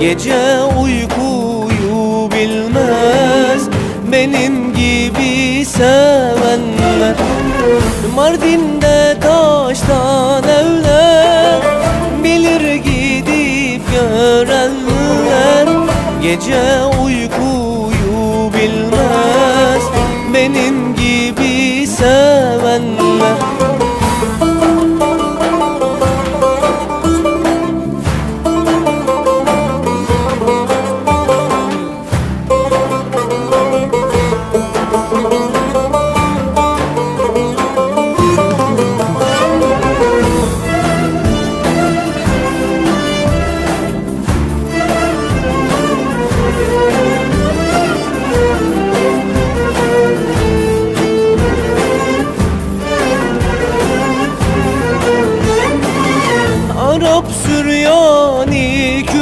Gece uykuyu bilmez. Benim gibi sevenler Mardin'de taştan evler Bilir gidip görenler. Gece uykuyu bilmez. Benim Arap, Süryani, Kürt